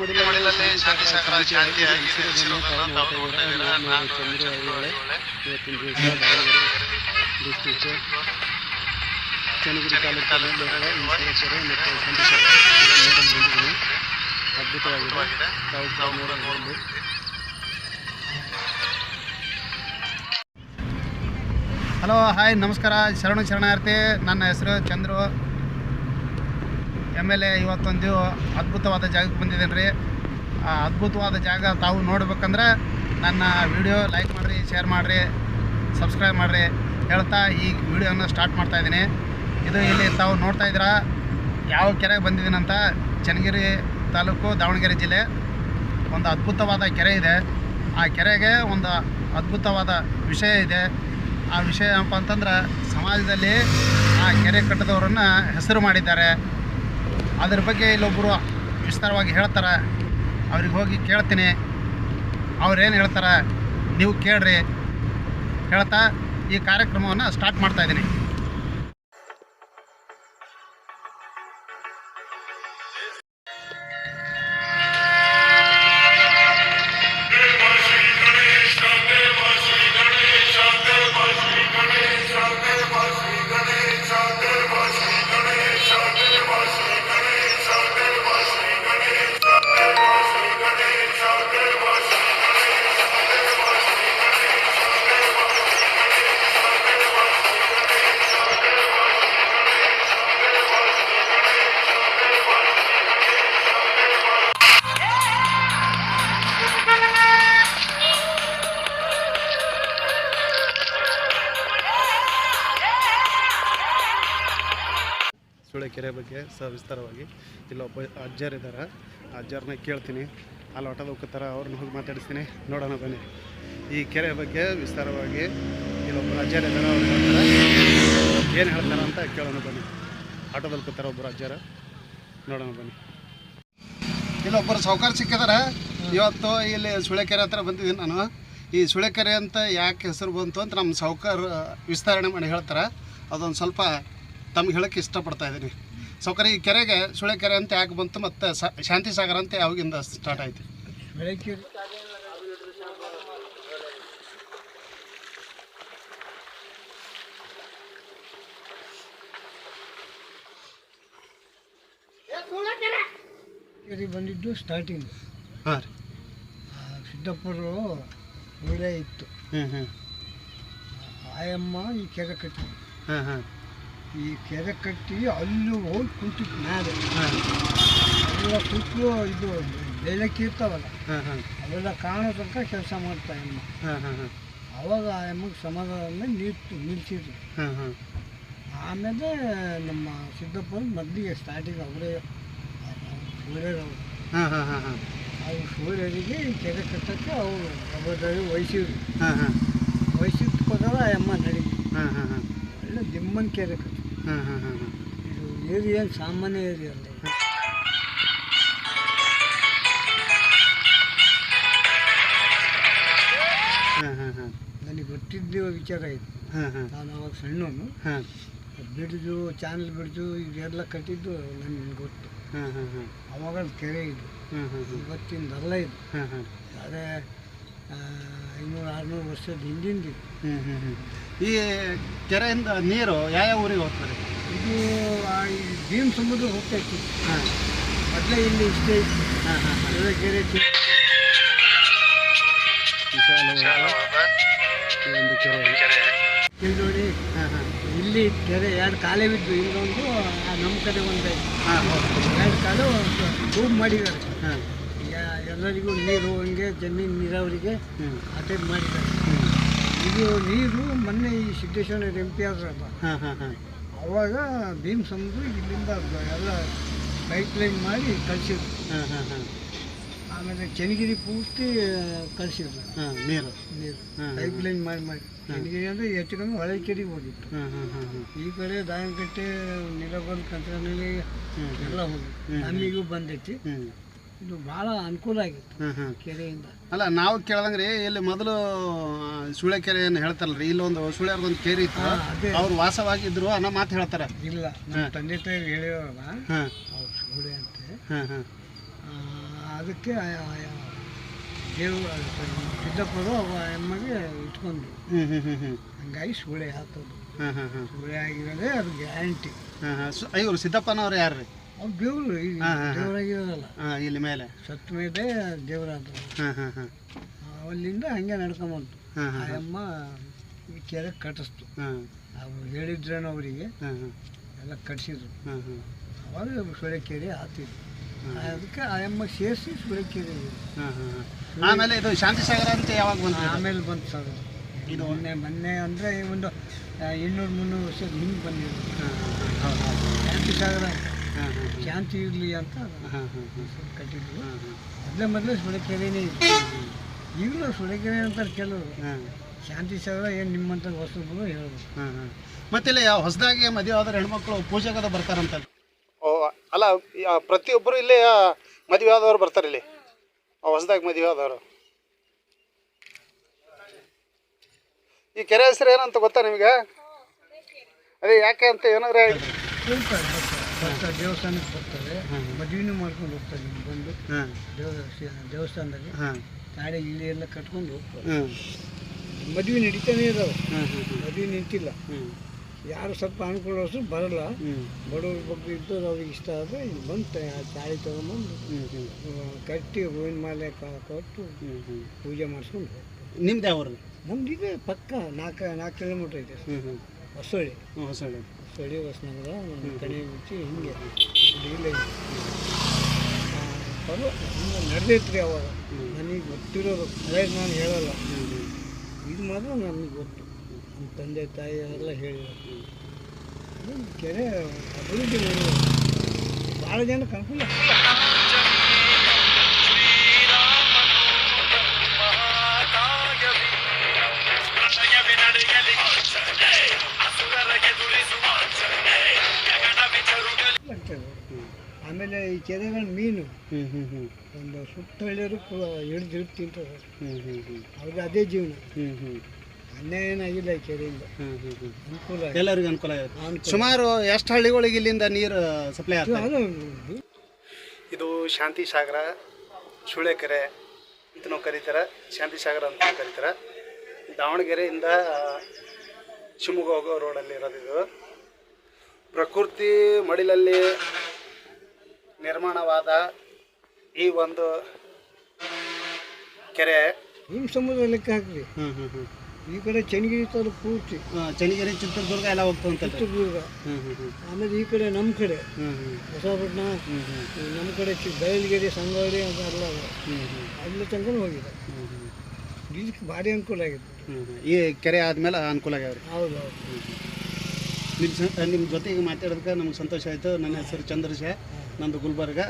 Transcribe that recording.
ಮಡಿಲಲ್ಲಿ ಶಾಂತಿ ಸಾಗರ ಶಾಂತಿಯಾಗಿ ನೆಲೆಸಿರುವುದನ್ನು ತಾವು ನೋಡ್ತಾ ಇದ್ದೀರಾ. ನಾನು ಚಂದ್ರು ಐಹೊಳೆ ಇವತ್ತಿನ ದಿವಸ ದಾವಣಗೆರೆ ಡಿಸ್ಟಿಕ್ ಚನ್ನಗಿರಿ ತಾಲೂಕಿನಲ್ಲಿರುವ ಈಶ್ವರೇಶ್ವರ ಮತ್ತು ಸಂತೇಶ್ವರ ಇದನ್ನು ನೋಡಲು ಬಂದಿದ್ದೀನಿ ಅದ್ಭುತವಾಗಿದೆ. ತಾವು ಕೂಡ ನೋಡಲು ಬಂದು ಹಲೋ ಹಾಯ್ ನಮಸ್ಕಾರ. ಶರಣು ಶರಣಾರ್ಥಿ ನನ್ನ ಹೆಸರು ಚಂದ್ರು. ಎ ಇವತ್ತೊಂದು ಅದ್ಭುತವಾದ ಜಾಗಕ್ಕೆ ಬಂದಿದ್ದೇನೆ ರೀ ಆ ಅದ್ಭುತವಾದ ಜಾಗ ತಾವು ನೋಡ್ಬೇಕಂದ್ರೆ ನನ್ನ ವಿಡಿಯೋ ಲೈಕ್ ಮಾಡಿರಿ, ಶೇರ್ ಮಾಡಿರಿ, ಸಬ್ಸ್ಕ್ರೈಬ್ ಮಾಡಿರಿ ಹೇಳ್ತಾ ಈ ವಿಡಿಯೋನ ಸ್ಟಾರ್ಟ್ ಮಾಡ್ತಾ ಇದ್ದೀನಿ. ಇದು ಇಲ್ಲಿ ತಾವು ನೋಡ್ತಾ ಇದ್ದೀರಾ, ಯಾವ ಕೆರೆಗೆ ಬಂದಿದ್ದೀನಂತ ಚನ್ನಗಿರಿ ತಾಲೂಕು ದಾವಣಗೆರೆ ಜಿಲ್ಲೆ. ಒಂದು ಅದ್ಭುತವಾದ ಕೆರೆ ಇದೆ. ಆ ಕೆರೆಗೆ ಒಂದು ಅದ್ಭುತವಾದ ವಿಷಯ ಇದೆ. ಆ ವಿಷಯ ಏನಪ್ಪ ಅಂತಂದ್ರೆ ಸಮಾಜದಲ್ಲಿ ಆ ಕೆರೆ ಕಟ್ಟದವರನ್ನು ಹೆಸರು ಮಾಡಿದ್ದಾರೆ. ಅದ್ರ ಬಗ್ಗೆ ಇಲ್ಲೊಬ್ಬರು ವಿಸ್ತಾರವಾಗಿ ಹೇಳ್ತಾರೆ. ಅವ್ರಿಗೆ ಹೋಗಿ ಕೇಳ್ತೀನಿ. ಅವ್ರೇನು ಹೇಳ್ತಾರೆ? ನೀವು ಕೇಳ್ರಿ. ಹೇಳ್ತಾ ಈ ಕಾರ್ಯಕ್ರಮವನ್ನು ಸ್ಟಾರ್ಟ್ ಮಾಡ್ತಾ ಇದ್ದೀನಿ ಬಗ್ಗೆ ಬಗ್ಗೆ ವಿಸ್ತಾರವಾಗಿ. ಇಲ್ಲೊಬ್ಬ ಅಜ್ಜರ್ ಇದ್ದಾರೆ ಆ ಅಜ್ಜರ್ನ ಕೇಳ್ತೀನಿ. ಅಲ್ಲಿ ಆಟೋದ ಹೋಗ್ತಾರೆ ಅವ್ರನ್ನ ಹೋಗಿ ಮಾತಾಡಿಸ್ತೀನಿ. ನೋಡೋಣ, ಬನ್ನಿ. ಈ ಕೆರೆ ಬಗ್ಗೆ ವಿಸ್ತಾರವಾಗಿ ಇಲ್ಲೊಬ್ಬರು ಅಜ್ಜರ್ ಇದ್ದಾರೆ ಅವ್ರು ಏನು ಹೇಳ್ತಾರೆ ಅಂತ ಕೇಳೋಣ, ಬನ್ನಿ. ಆಟೋದಲ್ಲಿ ಕೂತಾರೆ ಒಬ್ಬರು ಅಜ್ಜರ. ನೋಡೋಣ, ಬನ್ನಿ. ಇಲ್ಲೊಬ್ಬರು ಸಾವುಕಾರ ಸಿಕ್ಕಿದಾರೆ. ಇವತ್ತು ಇಲ್ಲಿ ಸುಳೆಕೆರೆ ಹತ್ರ ಬಂದಿದ್ದೀನಿ ನಾನು. ಈ ಸುಳೆಕೆರೆ ಅಂತ ಯಾಕೆ ಹೆಸರು ಬಂತು ಅಂತ ನಮ್ಮ ಸಾವುಕಾರ ವಿಸ್ತರಣೆ ಮಾಡಿ ಹೇಳ್ತಾರೆ. ಅದೊಂದು ಸ್ವಲ್ಪ ತಮ್ಗೆ ಹೇಳಕ್ಕೆ ಇಷ್ಟಪಡ್ತಾ ಇದ್ದೀನಿ. ಸೌಕರ್ಯ ಈ ಕೆರೆಗೆ ಸುಳೆಕೆರೆ ಅಂತ ಯಾಕೆ ಬಂತು ಮತ್ತು ಸ- ಶಾಂತಿ ಸಾಗರ ಅಂತ ಯಾವಾಗಿಂದ ಸ್ಟಾರ್ಟ್ ಆಯ್ತು. ಕೆರೆ! ಬಂದಿದ್ದು ಸ್ಟಾರ್ಟಿಂಗ್ ಹಾಂ ರೀ. ಸಿದ್ದಪ್ಪರು ಒಳ್ಳೆ ಇತ್ತು. ಹ್ಞೂ ಹ್ಞೂ ಆಯಮ್ಮ ಈ ಕೆರೆ ಕಟ್ಟಿ ಹಾಂ ಹಾಂ ಈ ಕೆರೆ ಕಟ್ಟಿ ಅಲ್ಲಿ ಹೋಗಿ ಕುಂತಿತ್ತು ಮೇಲೆ ಎಲ್ಲ ಕುತ್ತು ಇದು ಬೆಳಕ್ಕೆ ಇರ್ತಾವಲ್ಲ ಹಾಂ ಹಾಂ. ಅವೆಲ್ಲ ಕಾಣೋ ತನಕ ಕೆಲಸ ಮಾಡ್ತಾ ಅಮ್ಮ ಹಾಂ ಹಾಂ ಹಾಂ. ಅವಾಗ ಆ ಅಮ್ಮಗೆ ಸಮಾಧಾನ ನಿಂತು ನಿಲ್ಸಿದ್ರು. ಹಾಂ ಹಾಂ. ಆಮೇಲೆ ನಮ್ಮ ಸಿದ್ದಪ್ಪನ ಮೊದಲಿಗೆ ಸ್ಟಾರ್ಟಿಂಗ್ ಅವರೇ ಸೂರ್ಯರವರು. ಹಾಂ ಹಾಂ ಹಾಂ ಹಾಂ. ಅವ್ರು ಸೂರ್ಯರಿಗೆ ಈ ಕೆರೆ ಕಟ್ಟಕ್ಕೆ ಅವರು ಜವಾಬ್ದಾರಿ ವಹಿಸಿದ್ರು. ಹಾಂ ಹಾಂ. ವಹಿಸಿದ ಪ್ರಕಾರ ಆ ಅಮ್ಮ ನಡೀತು ಹಾಂ ಹಾಂ ಹಾಂ. ಒಳ್ಳೆ ದಿಮ್ಮನ್ ಕೆರೆ ಕಟ್ಟಿ. ಹಾಂ ಹಾಂ ಹಾಂ ಹಾಂ ಇದು ಏರಿಯಾ ಏನು ಸಾಮಾನ್ಯ ಏರಿಯಾ ಅಲ್ಲ. ಹಾಂ ಹಾಂ ಹಾಂ ನನಗೆ ಗೊತ್ತಿದ್ದ ವಿಚಾರ ಇದು. ಹಾಂ ಹಾಂ ನಾನು ಅವಾಗ ಸಣ್ಣವನು. ಹಾಂ ಬಿಡ್ಜು ಚಾನಲ್ ಬಿಡ್ಜು ಇದೆಲ್ಲ ಕಟ್ಟಿದ್ದು ನನಗೆ ಗೊತ್ತು. ಹಾಂ ಹಾಂ ಹಾಂ ಅವಾಗ ಕೆರೆ ಇದು. ಹಾಂ ಹಾಂ ಹಾಂ ಇವತ್ತಿಂದಲ್ಲ ಇದು. ಹಾಂ ಹಾಂ ಅದೇ ಐನೂರು ಆರುನೂರು ವರ್ಷದ ಹಿಂದಿಂದ. ಹ್ಞೂ ಹ್ಞೂ ಹ್ಞೂ ಈ ಕೆರೆಯಿಂದ ನೀರು ಯಾವ ಊರಿಗೆ ಹೋಗ್ತಾರೆ ಇದು ಆ ಈ ಭೀಮ್ ಸಮುದ್ರ ಹೋಗ್ತೈತಿ. ಹಾಂ. ಮೊದಲೇ ಇಲ್ಲಿ ಇಷ್ಟೇ ಇತ್ತು. ಹಾಂ ಹಾಂ ಕೆರೆ ಇತ್ತು. ವಿಶಾಲವಾದ ಈ ಒಂದು ಕೆರೆ ಇಲ್ಲಿ ನೋಡಿ ಹಾಂ ಹಾಂ. ಇಲ್ಲಿ ಕೆರೆ ಎರಡು ಕಾಲೇ ಬಿದ್ದು ಇಲ್ಲೊಂದು ಆ ನಮ್ಮ ಕಡೆ ಒಂದು. ಹಾಂ ಎರಡು ಕಾಲು ಟ್ಯೂಬ್ ಮಾಡಿದ್ದಾರೆ. ಹಾಂ. ಎಲ್ಲರಿಗೂ ನೀರು ಹಂಗೆ ಜಮೀನು ನೀರಾವರಿಗೆ ಅಟೆಂಡ್ ಮಾಡಿದ್ದಾರೆ. ಇದು ನೀರು ಮೊನ್ನೆ ಈ ಸಿದ್ದೇಶ್ವರ ಎಂ ಪಿ ಆದ್ರಪ್ಪ. ಹಾಂ ಹಾಂ ಹಾಂ. ಅವಾಗ ಭೀಮ್ ಸಮುದ್ರ ಇಲ್ಲಿಂದ ಎಲ್ಲ ಪೈಪ್ ಲೈನ್ ಮಾಡಿ ಕಳಿಸಿದ್ರು. ಹಾಂ ಹಾಂ ಹಾಂ. ಆಮೇಲೆ ಚನ್ನಗಿರಿ ಪೂರ್ತಿ ಕಳಿಸಿದ್ರು. ಹಾಂ ನೀರು. ನೀರು. ಪೈಪ್ ಲೈನ್ ಮಾಡಿ ಮಾಡಿ. ಚನ್ನಗಿರಿ ಅಂದರೆ ಹೆಚ್ಚು ಕಮ್ಮಿ ಹಳೆ ಕೆರೆಗೆ ಹೋಗಿತ್ತು. ಹಾಂ ಹಾಂ ಹಾಂ ಹಾಂ. ಈ ಕಡೆ ದಾಯನಕಟ್ಟೆ ನೀರಾವರಿ ಕಂತ್ರನಲ್ಲಿ ಎಲ್ಲ ಹೋಗಿ. ನಮಗೂ ಬಂದೈತಿ ಹ್ಞೂ ಇದು ಭಾಳ ಅನುಕೂಲ ಆಗಿತ್ತು ಹಾಂ ಹಾಂ ಕೆರೆಯಿಂದ. ಅಲ್ಲ ನಾವು ಕೇಳ್ದಂಗೆ ರೀ ಇಲ್ಲಿ ಮೊದಲು ಸುಳೆ ಕೆರೆ ಏನು ಹೇಳ್ತಾರಲ್ರಿ ಇಲ್ಲೊಂದು ಸುಳ್ಯಾರ್ದೊಂದು ಕೆರೆ ಇತ್ತು. ಅವ್ರು ವಾಸವಾಗಿದ್ರು ಅನ್ನೋ ಮಾತು ಹೇಳ್ತಾರೆ. ಇಲ್ಲ ನಮ್ಮ ತಂದೆ ತಾಯಿ ಹೇಳಿರೋಲ್ಲ ಹಾಂ ಅವ್ರು ಸುಳೆ ಅಂತ. ಹಾಂ ಹಾಂ ಅದಕ್ಕೆ ದೇವ್ರು ಸಿದ್ದಪ್ಪರು ಅವ ಎಮ್ಮಗೆ ಇಟ್ಕೊಂಡ್ರು. ಹ್ಞೂ ಹ್ಞೂ ಹ್ಞೂ ಹ್ಞೂ ಹಂಗಾಗಿ ಸುಳೆ ಹಾಕೋದು ಹಾಂ ಹಾಂ ಹಾಂ ಸುಳೆ ಆಗಿರೋದೇ ಅದು ಗ್ಯಾರಂಟಿ. ಹಾಂ ಹಾಂ ಇವರು ಸಿದ್ದಪ್ಪನವ್ರು ಯಾರು ರೀ ದೇವ್ರು ಹಾ, ಹಾ, ಹಾ. ದೇವರಾಗಿರೋದಲ್ಲ. ಹಾಂ ಇಲ್ಲಿ ಮೇಲೆ. ಸತ್ತ ಮೇಲೆ ದೇವರಾದ ಹಾಂ ಹಾಂ. ಹಾಂ ಅಲ್ಲಿಂದ ಹಂಗೆ ನಡ್ಕೊಂಬಂತು. ಹಾಂ ಆ ಹಾಂ. ಅಮ್ಮ ಈ ಕೆರೆ ಕಟ್ಟಿಸ್ತು. ಹಾಂ. ಅವ್ರು ಹೇಳಿದ್ರೇನೋ ಅವರಿಗೆ ಹಾಂ ಹಾಂ. ಎಲ್ಲ ಕಟ್ಸಿದ್ರು ಹಾಂ ಹಾಂ. ಅವಾಗ ಸುಳೆಕೆರೆ ಆತಿದ್ರು. ಅದಕ್ಕೆ ಆ ಅಮ್ಮ ಸೇರಿಸಿ ಸುಳೆಕೆರೆ ಹಾಂ ಹಾಂ ಆಮೇಲೆ ಇದು ಶಾಂತಿ ಸಾಗರ ಅಂತ ಯಾವಾಗ ಬಂತು ಆಮೇಲೆ ಬಂತು ಸರ್ ಅದು. ಇದು? ಮೊನ್ನೆ ಮೊನ್ನೆ ಅಂದರೆ ಒಂದು ಆ, ಇನ್ನೂರು ಮುನ್ನೂರು ವರ್ಷದ ಹಿಂದೆ ಬಂದಿದ್ರು ಹಾಂ ಹಾಂ ಶಾಂತಿ ಸಾಗರ ಶಾಂತಿ ಇರಲಿ ಅಂತ ಹಾಂ ಹಾಂ ಹಾಂ. ಕಟ್ಟಿದ್ರು. ಮೊದಲೇ ಮೊದಲೇ ಸುಳೆಕೆರೆನೇ ಇತ್ತು. ಈಗಲೂ ಸುಳೆಕೆರೆ ಅಂತಾರೆ ಕೆಲವರು. ಹಾಂ. ಶಾಂತಿ ಸಾಗರ ಏನು ನಿಮ್ಮಂತ ಹೊಸಬ್ರು ಹೇಳೋದು ಹಾಂ ಹಾಂ. ಮತ್ತಿಲ್ಲ ಯಾವ ಹೊಸದಾಗಿ ಮದುವೆ ಆದ್ರೆ ಹೆಣ್ಮಕ್ಳು ಪೂಜೆಗದ ಬರ್ತಾರಂತ? ಓ ಅಲ್ಲ ಪ್ರತಿಯೊಬ್ಬರು ಇಲ್ಲೇ ಮದುವೆ ಆದವರು ಬರ್ತಾರೆ ಇಲ್ಲಿ. ಹೊಸದಾಗಿ ಮದುವೆ ಆದವರು. ಈ ಕೆರೆ ಹೆಸರು ಏನಂತ ಗೊತ್ತಾ ನಿಮಗೆ? ಅದೇ ಯಾಕೆ ಅಂತ ಏನಾದ್ರೆ ದೇವಸ್ಥಾನಕ್ಕೆ ಬರ್ತಾರೆ. ಮದುವೆನೂ ಮಾಡ್ಕೊಂಡು ಹೋಗ್ತಾರೆ ಇಲ್ಲಿ ಬಂದು. ದೇವಸ್ಥಾನದಲ್ಲಿ. ತಾಳೆ ಇಲ್ಲಿ ಎಲ್ಲ ಕಟ್ಕೊಂಡು ಹೋಗ್ತಾರೆ. ಮದುವೆ ನಡೀತಾನೆ ಇದಾವೆ. ಮದುವೆ ನಿಂತಿಲ್ಲ. ಯಾರು ಸ್ವಲ್ಪ ಅನ್ಕೊಂಡ್ರು ಬರಲ್ಲ. ಬಡವ್ರ ಬಗ್ಗೆ ಇದ್ದು ಅವ್ರಿಗೆ ಇಷ್ಟ ಆದರೆ ಇಲ್ಲಿ ಬಂದು ತಾಳಿ ತೊಗೊಂಬಂದು ಆ, ಕಟ್ಟಿ ಹೂವಿನ ಮಾಲೆ ಕೊಟ್ಟು ಪೂಜೆ ಮಾಡಿಸ್ಕೊಂಡು ಹೋಗ್ತಾರೆ. ನಿಮ್ದು ಯಾವ ನಮ್ದು ಇದೆ ಪಕ್ಕ ನಾಲ್ಕು ನಾಲ್ಕು ಕಿಲೋಮೀಟ್ರ್ ಇದೆ. ಹೊಸಳ್ಳಿ. ಹೊಸಳ್ಳಿ. ಹೊಸಳ್ಳಿ ಹೊಸನಗರ ಕಣಿ ಮುಚ್ಚಿ ಹಿಂಗೆ ಇಲ್ಲೇ ಪರ್ವ ಹಿಂಗೆ ನಡೆದೈತ್ರಿ ಅವಾಗ. ನನಗೆ ಗೊತ್ತಿರೋದು ಅದೇ ನಾನು ಹೇಳಲ್ಲ. ಇದು ಮಾತ್ರ ನನಗೆ ಗೊತ್ತು. ನಮ್ಮ ತಂದೆ ತಾಯಿ ಎಲ್ಲ ಹೇಳಿದ್ರು. ಕೆರೆ ಅಭಿವೃದ್ಧಿ ಭಾಳ ಜನ ಅನುಕೂಲ ಕೆರೆಗಳ ಮೀನು. ಹ್ಞೂ ಹ್ಞೂ ಹ್ಞೂ ಒಂದು ಸುತ್ತ ಹಳ್ಳಿಯರು ಹಿಡಿದು ಹಿಡಿದು ತಿಂತಾರೆ. ಹ್ಞೂ ಹ್ಞೂ ಹ್ಞೂ ಅವ್ರಿಗೆ ಅದೇ ಜೀವನ. ಹ್ಞೂ ಹ್ಞೂ ಅನ್ಯಾಯ ಏನಾಗಿಲ್ಲ ಈ ಕೆರೆಯಿಂದ. ಹ್ಞೂ ಹ್ಞೂ ಹ್ಞೂ ಅನುಕೂಲ ಆಗಿದೆ. ಎಲ್ಲರಿಗೂ ಅನುಕೂಲ ಆಗುತ್ತೆ. ಸುಮಾರು ಎಷ್ಟು ಹಳ್ಳಿಗಳಿಗೆ ಇಲ್ಲಿಂದ ನೀರು ಸಪ್ಲೈ ಆಗ್ತದೆ ಅದು ಇದು? ಶಾಂತಿ ಸಾಗರ ಸುಳೆಕೆರೆ ಅಂತ ನಾವು ಕರೀತಾರೆ. ಶಾಂತಿ ಸಾಗರ ಅಂತ ಕರೀತಾರೆ. ದಾವಣಗೆರೆಯಿಂದ ಶಿವಮೊಗ್ಗ ಹೋಗೋ ರೋಡಲ್ಲಿ ಇರೋದು ಇದು. ಪ್ರಕೃತಿ ಮಡಿಲಲ್ಲಿ ನಿರ್ಮಾಣವಾದ ಈ ಒಂದು ಕೆರೆ. ನಿಮ್ಮ ಸಮುದ್ರ ಲೆಕ್ಕ ಹಾಕ್ರಿ. ಈ ಕಡೆ ಚನ್ನಗಿರಿ ತಾಲೂಕು ಪೂರ್ತಿ. ಚನ್ನಗಿರಿ ಚಿತ್ರದುರ್ಗ ಎಲ್ಲ ಹೋಗ್ತದಂತಲ್ಲ ಚಿತ್ರದುರ್ಗ. ಆಮೇಲೆ ಈ ಕಡೆ ನಮ್ಮ ಕಡೆ. ಹೊಸಪಟ್ಟಣ ನಮ್ಮ ಕಡೆ ಬಯಲ್ಗೆರೆ ಸಂಗೊಳ್ಳಿ ಅಂತ ಎಲ್ಲ ಅಲ್ಲಿ ತನಕ ಹೋಗಿದೆ. ಇದಕ್ಕೆ ಭಾರಿ ಅನುಕೂಲ ಆಗಿದೆ ಈ ಕೆರೆ ಆದಮೇಲೆ ಅನುಕೂಲ ಆಗ್ಯಾವ್ರಿ? ಹೌದು ಹೌದು. ನಿಮ್ಮ ನಿಮ್ಮ ಜೊತೆಗೆ ಮಾತಾಡೋದಕ್ಕೆ ನಮ್ಗೆ ಸಂತೋಷ ಆಯಿತು. ನನ್ನ ಹೆಸರು ಚಂದ್ರಶೇ ನಮ್ಮದು ಗುಲ್ಬರ್ಗ